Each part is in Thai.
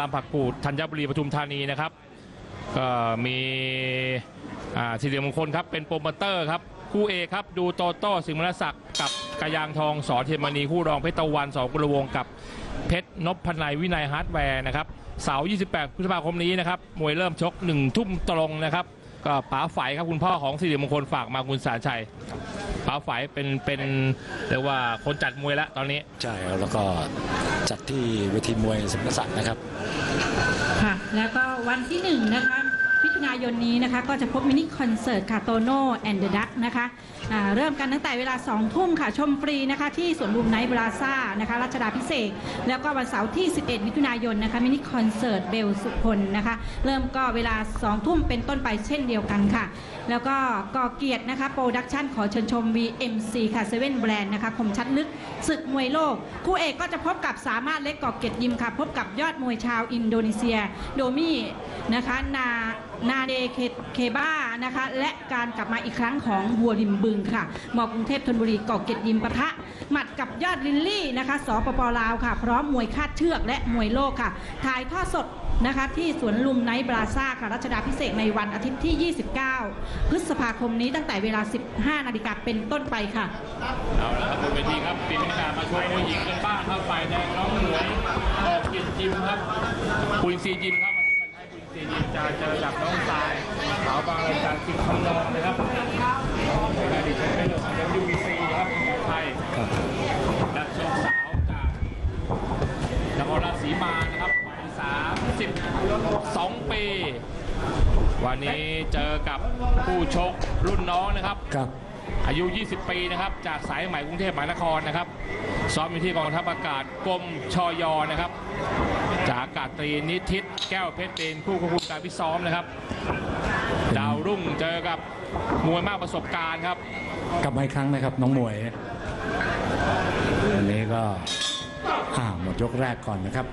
ลำผักกูดธัญบุรีปทุมธานีนะครับก็มีสิริมงคลครับเป็นโปรโมเตอร์ครับคู่เอกครับดูโตโต้สิงห์มรศักดิ์กับกระยางทองสอเทียมณีคู่รองเพชรตะวันสองกุลวงกับเพชรนพพนัยวินัยฮาร์ดแวร์นะครับเสาร์28พฤษภาคมนี้นะครับมวยเริ่มชก1ทุ่มตรงนะครับก็ป๋าฝ่ายครับคุณพ่อของสิริมงคลฝากมาคุณสารชัยป๋าฝ่ายเป็นเป็นเรียกว่าคนจัดมวยแล้วตอนนี้ใช่ครับแล้วก็ จัดที่เวทีมวยสมรศักดิ์นะครับค่ะแล้วก็วันที่หนึ่งนะคะ ถุนายนนี้นะคะ ก็จะพบมินิคอนเสิร์ตค่ะโตโน่แอนเดอะดักนะคะเริ่มกันตั้งแต่เวลา 2 ทุ่มค่ะ ชมฟรีนะคะ ที่สวนลุมไนท์บราซ่านะคะรัชดาพิเศษ แล้วก็วันเสาร์ที่ 11 มิถุนายนนะคะมินิคอนเสิร์ตเบลสุพลนะคะ เริ่มก็เวลา 2 ทุ่มเป็นต้นไปเช่นเดียวกันค่ะ แล้วก็ก่อเกียรตินะคะโปรดักชันขอเชิญชม VMC ค่ะเซเว่นแบรนด์นะคะคมชัดลึกศึกมวยโลก คู่เอกก็จะพบกับสามารถเล็กก่อเกียรติยิมค่ะ พบกับยอดมวยชาวอินโดนีเซีย โดมี่ นะคะนานาเดเคเคบ้านะคะและการกลับมาอีกครั้งของบัวริมบึงค่ะมอกรุงเทพธนบุรีก่อเกติยิมปะทะหมัดกับยอดลิลลี่นะคะสปปลาวค่ะ พร้อมมวยคาดเชือกและมวยโลกค่ะ ถ่ายทอดสดนะคะที่สวนลุมไนท์บราซ่าค่ะรัชดาพิเศษในวันอาทิตย์ที่ 29 พฤษภาคมนี้ตั้งแต่เวลา 15 นาฬิกาเป็นต้นไปค่ะ เอาละครับบนเวทีครับปีมินามาชมมวยหญิงกันบ้างครับฝ่ายแดงน้องหมวยออกเกติยิมครับปุยซียิมครับ วันนี้มาใช้ปุยซียิมจะเจอกับน้องทรายสาวบางรายการสิงคำนองนะครับในอดีตแชมป์เปี้ยนโลกของยูบีซีครับของไทยครับและชมสาวจากนครราชสีมานะครับวัย32 ปี วันนี้เจอกับผู้ชกรุ่นน้องนะครับครับ อายุ 20 ปีนะครับ จากสายไหม่กรุงเทพมหานครนะครับ ซ้อมอยู่ที่กองทัพอากาศกรมชอยอนะครับ จากอากาศตรีนิทิศแก้วเพชรเป็นผู้ควบคุมการพิซ้อมนะครับ ดาวรุ่งเจอกับมวยมากประสบการณ์ครับ กลับมาอีกครั้งนะครับน้องมวยวันนี้ก็อ่าหมดยกแรกก่อนนะครับ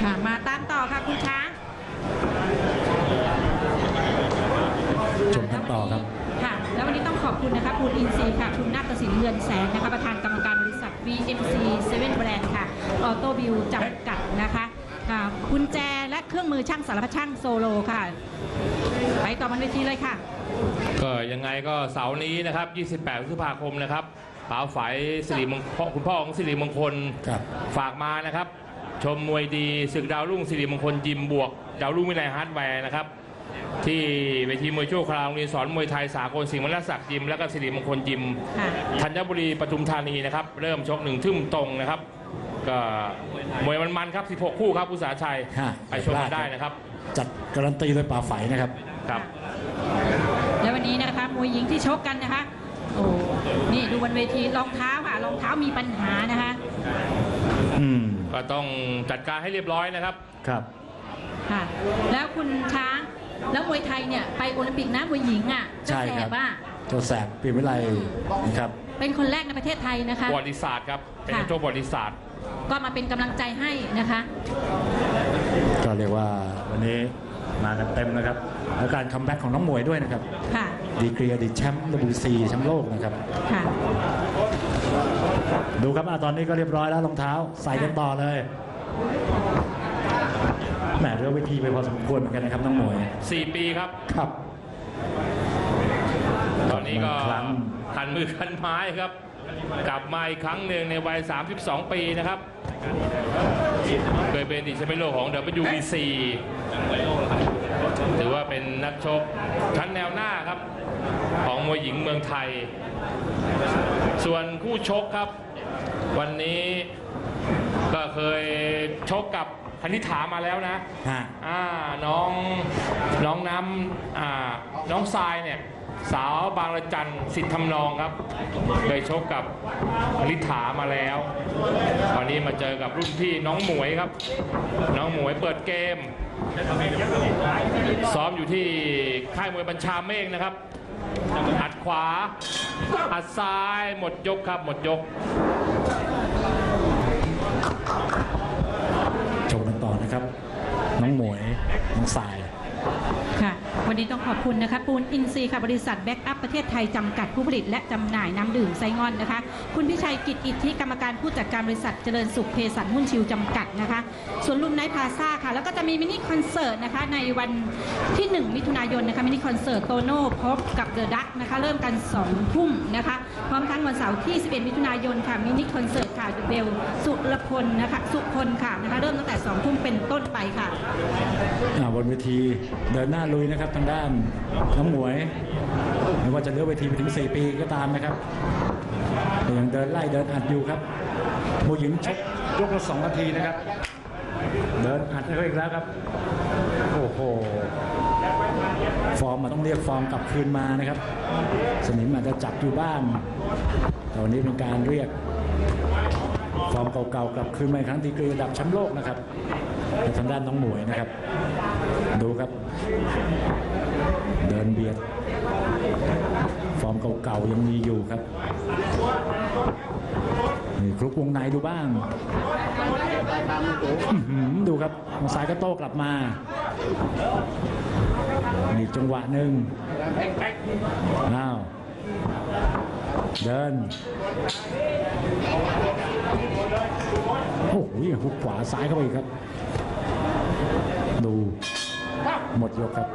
ค่ะ มาตามต่อค่ะคุณช้าง ชมกันต่อครับ ค่ะ แล้ววันนี้ต้องขอบคุณนะคะคุณอินซีย์ค่ะ คุณนาฏศิลป์เรือนแสงนะคะ ประธานกรรมการบริษัท VMC 7 Brand ค่ะ ออโต้บิวจำกัดนะคะค่ะกุญแจและเครื่องมือ ช่างสารพัดช่างโซโลค่ะ ไปต่อบนเวทีเลยค่ะ ก็ยังไงก็เสาร์นี้นะครับ 28พฤษภาคมนะครับป๋าฝายสิริมงคลคุณพ่อของสิริมงคลครับ ฝากมานะครับ ชมมวยดีศึกดาวรุ่งสิริมงคลยิมบวก ดาวรุ่งวิไลฮาร์ดแวร์นะครับ ที่เวทีมวยชั่วคราวโรงเรียนสอนมวยไทยสากลสิงห์มรศักดิ์ยิม และก็สิริมงคลยิมค่ะ ธัญบุรีปทุมธานีนะครับ เริ่มชกหนึ่งทุ่มตรงนะครับ ก็มวยมันๆครับ 16 คู่ครับอุตสาหชัยฮะไปชมกันได้นะครับ จัดการันตีโดยป่าไฝนะครับ ครับ แล้ววันนี้นะคะมวยหญิงที่ชกกันนะคะ โอ้นี่ดูบนเวทีรองเท้าค่ะรองเท้ามีปัญหานะคะอืมก็ต้องจัดการให้เรียบร้อยนะครับ ครับ ค่ะ แล้วคุณช้างแล้วมวยไทยเนี่ยไปโอลิมปิกนะมวยหญิงอะเจ้าใช่แสครับ บอะเจ้าแสบปีวิไลนะครับ เป็นคนแรกในประเทศไทยนะคะ ประวัติศาสตร์ครับ เป็นนักชกประวัติศาสตร์ ก็มาเป็นกำลังใจให้นะคะ ก็เรียกว่าวันนี้มากันเต็มนะครับ แล้วการคัมแบ็กของน้องหมวยด้วยนะครับ ค่ะ ดีกรีอดีตแชมป์ WC แชมป์โลกนะครับ ค่ะ ดูครับอะตอนนี้ก็เรียบร้อยแล้วรองเท้า ใส่กันต่อเลยแหมเรือเวทีไปพอสมควรเหมือนกันนะครับน้องหมวย4ปีครับ ครับตอนนี้ก็ครั้ง คันมือคันไม้ครับ กลับมาอีกครั้งหนึ่งในวัย 32 ปีนะครับ เคยเป็นอดีตแชมป์โลกของ WBC ถือว่าเป็นนักชกชั้นแนวหน้าครับ ของมวยหญิงเมืองไทย ส่วนคู่ชกครับ วันนี้ก็เคยชกกับคณิ t ามาแล้วนะฮะอ่าน้องน้องน้ำอ่าน้องทรายเนี่ย สาวบางระจันสิทธิ์ทำนองครับเคยชกกับลิฐามาแล้ว วันนี้มาเจอกับรุ่นพี่น้องหมวยครับ น้องหมวยเปิดเกม ซ้อมอยู่ที่ค่ายมวยบัญชาเมฆนะครับอัดขวาอัดซ้ายหมดยกครับหมดยกชมกันต่อนะครับ น้องหมวยนี้ วันนี้ต้องขอบคุณนะคะปูนอินซีค่ะบริษัทแบ็กอัพประเทศไทยจำกัดผู้ผลิตและจำหน่ายน้ำดื่มไซงอนนะคะ คุณพิชัยกิจอิทธิกรรมการผู้จัดการบริษัทเจริญสุขเภสัชหุ้นชิวจำกัดนะคะสวนลุมไนท์พาซ่าค่ะ แล้วก็จะมีมินิคอนเสิร์ตนะคะในวันที่ 1 มิถุนายนนะคะมินิคอนเสิร์ตโตโน่พบกับเดอะดักนะคะเริ่มกัน2ทุ่มนะคะพร้อมทั้งวันเสาร์ที่ 11 มิถุนายนค่ะมินิคอนเสิร์ตค่ะเบลสุรพลนะคะสุพลค่ะนะคะเริ่มตั้งแต่2ทุ่มเป็นต้นไปค่ะอ่าบนเวทีเดินหน้าลุยนะครับทางด้านน้องหมวยไม่ว่าจะเลือกเวทีไปถึง 4 ปีก็ตามนะครับแต่ยังเดินไล่เดินอัดอยู่ครับผู้หญิงชกยกละสองนาทีนะครับ เดินอัดให้เขาอีกแล้วครับ โอ้โห ฟอร์มมันต้องเรียกฟอร์มกลับคืนมานะครับ สนิมอาจจะจับอยู่บ้างแต่วันนี้เป็นการเรียกฟอร์มเก่าๆกลับคืนมาอีกครั้งดีกรีระดับแชมป์โลกนะครับทางด้านน้องหมวยนะครับ ดูครับ เดินเบียด ฟอร์มเก่าๆยังมีอยู่ครับนี่คลุกวงในดูบ้าง ดูครับทางซ้ายก็โต้กลับมานี่จังหวะหนึ่งอ้าวเดิน โอ้โหหุกขวาซ้ายเข้าไปอีกครับ ดู หมดยกครับ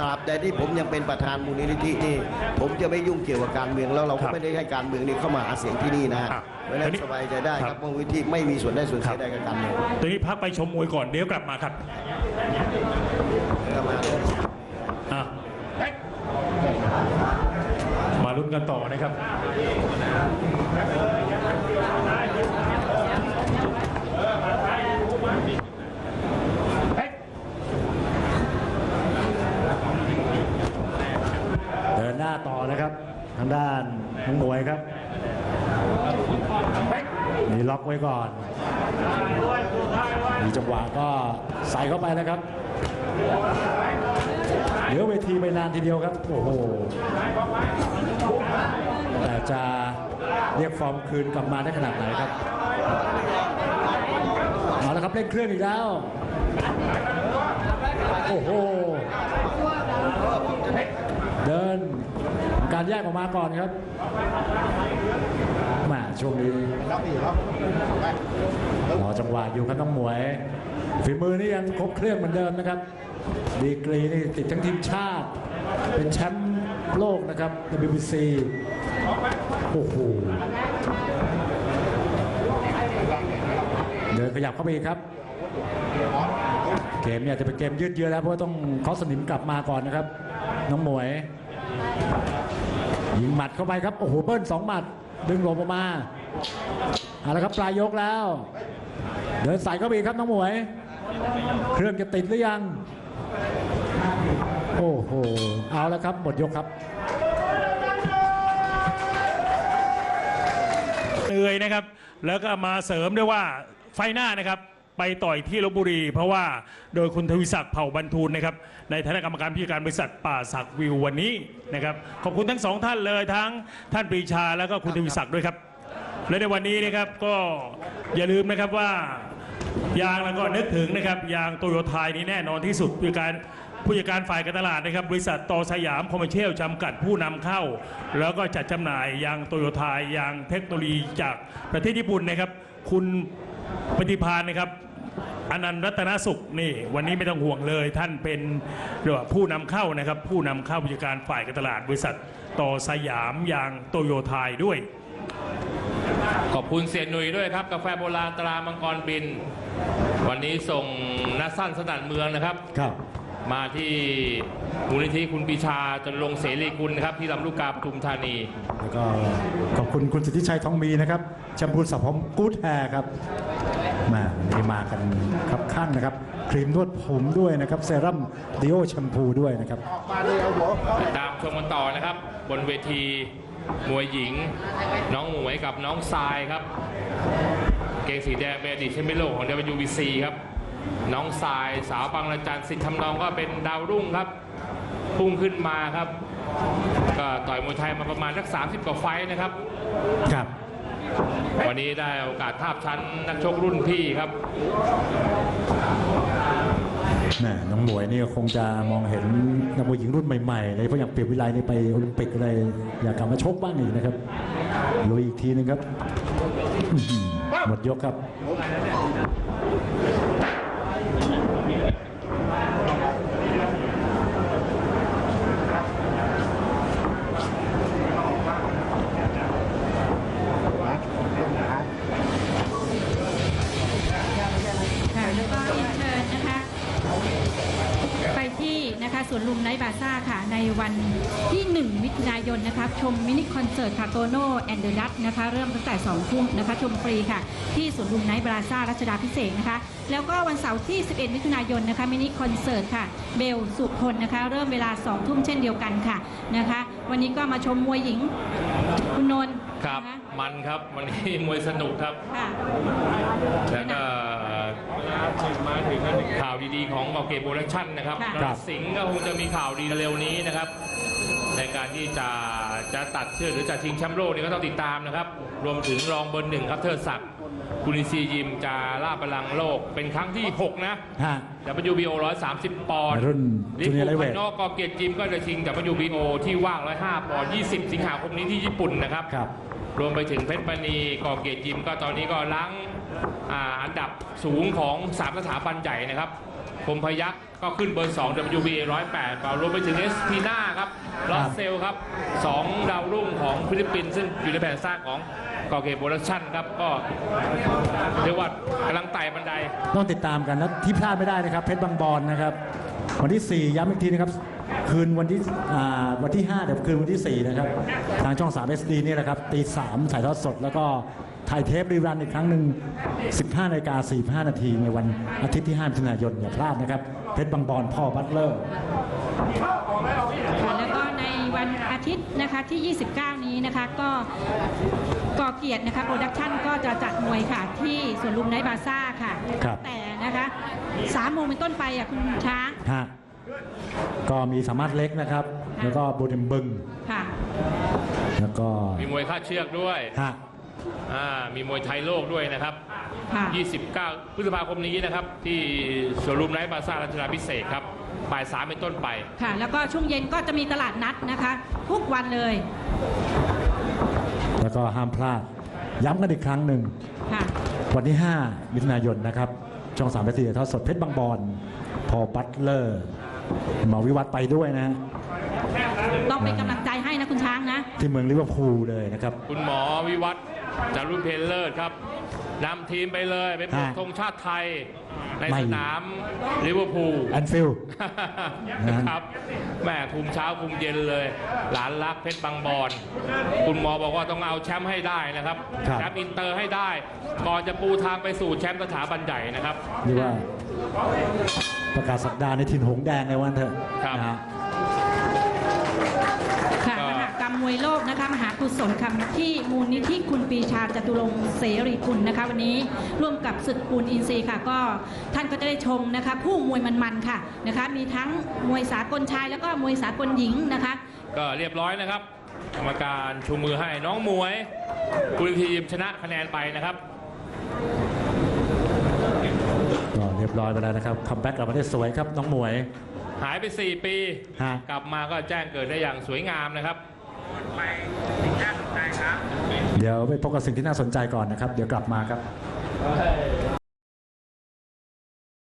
ตราบใดที่ผมยังเป็นประธานมูลนิธินี่ผมจะไม่ยุ่งเกี่ยวกับการเมืองแล้วเราครัก็บไม่ได้ให้การเมืองนี่เข้ามาหาเสียงที่นี่นะฮะ ครับเพราะฉะนั้อันนนี้สบายใจได้คครัรับบมูลนิธิไม่มีส่วนได้ส่วนเสียใดกับการเมืองตอนนี้พักไปชมมวยก่อนเดี๋ยวกลับมาครับก็มาอะมาลุ้นกันต่อนะครับเดินหน้าต่อนะครับ ทางด้านน้องหมวยครับนี่ ล็อกไว้ก่อน มีจังหวะก็ใส่เข้าไปนะครับเหลือเวทีไปนานทีเดียวครับ โอ้โห แต่จะเรียกฟอร์มคืนกลับมาได้ขนาดไหนครับ เอาละครับเล่นเครื่องอีกแล้ว โอ้โห เดินการแยกออกมาก่อนครับ ช่วงนี้รอจังหวะอยู่ครับต้องหมวย ฝีมือนี่ยังครบเครื่องเหมือนเดิมนะครับ ดีกรีนี่ติดทั้งทีมชาติ เป็นแชมป์โลกนะครับ WBC โอ้โหเดินขยับเข้าไปอีกครับ เกมเนี่ยจะเป็นเกมยืดเยื้อแล้วเพราะว่าต้องเขาสนิมกลับมาก่อนนะครับ น้องหมวยยิงหมัดเข้าไปครับ โอ้โหเบิ้ลสองหมัด ดึงหลบออกมาเอาละครับปลายยกแล้ว เดินใส่เข้าไปอีกครับน้องหมวย เครื่องจะติดหรือยัง โอ้โห เอาละครับหมดยกครับเหนื่อยนะครับ แล้วก็มาเสริมด้วยว่าไฟหน้านะครับ ไปต่อยที่ลบบุรี เพราะว่าโดยคุณทวีศักดิ์เผ่าบรรทูลนะครับในฐานะกรรมการผู้จัดการบริษัทป่าศักดิ์วิววันนี้นะครับขอบคุณทั้งสองท่านเลยทั้งท่านปรีชาแล้วก็คุณทวีศักดิ์ด้วยครับ และในวันนี้นะครับก็อย่าลืมนะครับว่ายางแล้วก็นึกถึงนะครับยางโตโยต้านี้แน่นอนที่สุดผู้จัดการผู้จัดการฝ่ายการตลาดนะครับบริษัทต่อสยามคอมเมอร์เชียลจำกัดผู้นำเข้า แล้วก็จัดจำหน่ายยางโตโยต้ายางเทคโนโลยีจากประเทศญี่ปุ่นนะครับ คุณ ปฏิพานนะครับอนันต์รัตนสุขนี่ วันนี้ไม่ต้องห่วงเลย ท่านเป็นเรียกว่าผู้นำเข้านะครับ ผู้นำเข้าผู้จัดการฝ่ายการตลาดบริษัทต่อสยามยางโตโยต้าด้วย ขอบคุณเสียหนุ่ยด้วยครับ กาแฟโบราณตรามังกรบิน วันนี้ส่งนัดสั้นสนัดเมืองนะครับ ครับ มาที่มูลนิธิคุณปีชาจนลงค์เสรีกุลนะครับที่ลำลูกกาปทุมธานี แล้วก็ขอบคุณคุณสิทธิชัยทองมีนะครับแชมพูสับผมกู๊ดแฮร์ครับแมาวันนี้มากันครับข้างนะครับ ครีมนวดผมด้วยนะครับ เซรั่มดิโอแชมพูด้วยนะครับ ติดตามชมกันต่อนะครับ บนเวที มวยหญิง น้องหมวยกับน้องทรายครับ เกงสีแดงเป็นอดีตแชมป์โลกของ WBC ครับ น้องสายสาวบางระจันสิทธิ์ทำนองก็เป็นดาวรุ่งครับ พุ่งขึ้นมาครับ ก็ต่อยมวยไทยมาประมาณสัก 30 กว่าไฟต์นะครับ ครับ วันนี้ได้โอกาสทาบชั้นนักชกรุ่นพี่ครับแหม่น้องหมวยนี่ก็คงจะมองเห็นนักมวยหญิงรุ่นใหม่ๆเลยเพราะอย่างเปรียบวิไลนี่ไปโอลิมปิกอะไรอยากกลับมาชกบ้างอีกนะครับลุยอีกทีหนึงครับอื้อหือหมดยกครับ วันที่1มิถุนายนนะคะชมมินิคอนเสิร์ตคาโตโนแอนเดอร์ดัตนะคะเริ่มตั้งแต่2ทุ่มนะคะชมฟรีค่ะ ที่สวนลุมไนท์บาซ่ารัชดาพิเศษกนะคะ แล้วก็วันเสาร์ที่ 11 มิถุนายนนะคะมินิคอนเสิร์ตค่ะเบลสุพลนะคะ เริ่มเวลา2ทุ่มเช่นเดียวกันค่ะนะคะ วันนี้ก็มาชมมวยหญิงคุณนนท์ครับนะคะมันครับ วันนี้มวยสนุกครับค่ะแล้วก็มาถึงข่าวดีๆของเกาเกตโปรดักชั่นนะครับค่ะนรสิงห์ก็คงจะมีข่าวดีเร็วนี้นะครับใน การที่จะจะตัดเชือกหรือจะชิงแชมป์โลกนี่ก็ต้องติดตามนะครับ รวมถึงรองเบอร์หนึ่งครับเทิดศักดิ์กุลินซียิมจะล่าบอลลังก์โลกเป็นครั้งที่ 6 นะ ฮะ WBO 130 ปอนด์ในรุ่นลิ Junior ฟู Lightweight ภายนอกกอเกียรติจิมก็จะชิงกับ WBO ที่ว่าง 105 ปอนด์20 สิงหาคมนี้ที่ญี่ปุ่นนะครับ ครับ รวมไปถึงเพชรมณีกอเกียรติยิมก็ตอนนี้ก็ล้างอ่าอันดับสูงของ3สถาบันใหญ่นะครับคมพยักษ์ ก็ขึ้นเบอร์2 WBA 108ก็รวมไปถึงเอสพีนาครับลอสเซลครับ 2 ดาวรุ่งของฟิลิปปินส์ซึ่งอยู่ในแผนสร้างของกอเกียรติโปรดักชั่นครับ ก็เรียกว่ากำลังไต่บันได ต้องติดตามกันแล้วที่พลาดไม่ได้นะครับเพชรบางบอนนะครับ วันที่ 4 ย้ำอีกทีนะครับ คืนวันที่วันที่5เดี๋ยวคืนวันที่ 4 นะครับ ทางช่อง 3 SD นี่แหละครับตี3ถ่ายทอดสดแล้วก็ ถ่ายเทปรีรันอีกครั้งหนึ่ง 15นาฬิกา45 นาทีในวันอาทิตย์ที่5มิถุนายนอย่าพลาดนะครับ เพชรบางบอนพ่อบัตเลอร์ค่ะแล้วก็ในวันอาทิตย์นะคะที่ 29 นี้นะคะก็ก่อเกียรตินะคะโปรดักชั่นก็จะจัดมวยค่ะที่สวนลุมไนท์บาซ่าค่ะครับแต่นะคะสามโมงเป็นต้นไปอะคุณช้างฮะก็มีสามารถเล็กนะครับ แล้วก็บูเดมบึงค่ะแล้วก็มีมวยค่าดเชือกด้วยฮะ อ่ามีมวยไทยโลกด้วยนะครับ ค่ะ 29 พฤษภาคมนี้นะครับ ที่สวนลุมไนท์บาซ่ารัชดาพิเศษกครับบ่ายสามเป็นต้นไป ค่ะ แล้วก็ช่วงเย็นก็จะมีตลาดนัดนะคะ ทุกวันเลยแล้วก็ห้ามพลาด ย้ำกันอีกครั้งหนึ่ง ค่ะ วันที่ 5 มิถุนายนนะครับ ช่อง3ามเป็นสี่ทอดสดเพชรบางบอนพอบัตเลอร์หมอวิวัฒน์ไปด้วยนะฮะต้องเป็นกำลังใจให้นะคุณช้างนะ ที่เมืองลิเวอร์พูลเลยนะครับ คุณหมอวิวัฒน์ จารุเพลเลิศครับนำทีมไปเลยไปปลุกฮะธงชาติไทย ในไม่ สนามลิเวอร์พูล แอนฟิลด์ นะฮะครับแม่คุมเช้าคุมเย็นเลย หลานรักเพชรบางบอน คุณหมอบอกว่าต้องเอาแชมป์ให้ได้นะครับ ครับ แชมป์อินเตอร์ให้ได้ ก่อนจะปูทางไปสู่แชมป์สถาบันใหญ่นะครับ นี่ว่า ประกาศสักดาในถิ่นหงส์แดงในวันเถอะครับ นะฮะค่ะ ก็ มหากรรมมวยโลกนะคะมหากุศลคำที่มูลนิธิคุณปรีชาจตุรงค์เสรีกุลนะคะวันนี้ร่วมกับศึกปูนอินทรีย์ค่ะ ก็ท่านก็จะได้ชมนะคะผู้มวยมันๆค่ะนะคะมีทั้งมวยสากลชายแล้วก็มวยสากลหญิงนะคะ ก็เรียบร้อยนะครับกรรมการชูมือให้น้องมวยคุณทีมชนะคะแนนไปนะครับก็เรียบร้อยไปแล้วนะครับคัมแบ็กกลับมาได้สวยครับน้องหมวย หายไป 4 ปีฮะกลับมาก็แจ้งเกิดได้อย่างสวยงามนะ ครับ เดี๋ยวไปพบกับสิ่งที่น่าสนใจก่อนนะครับ เดี๋ยวกลับมาครับ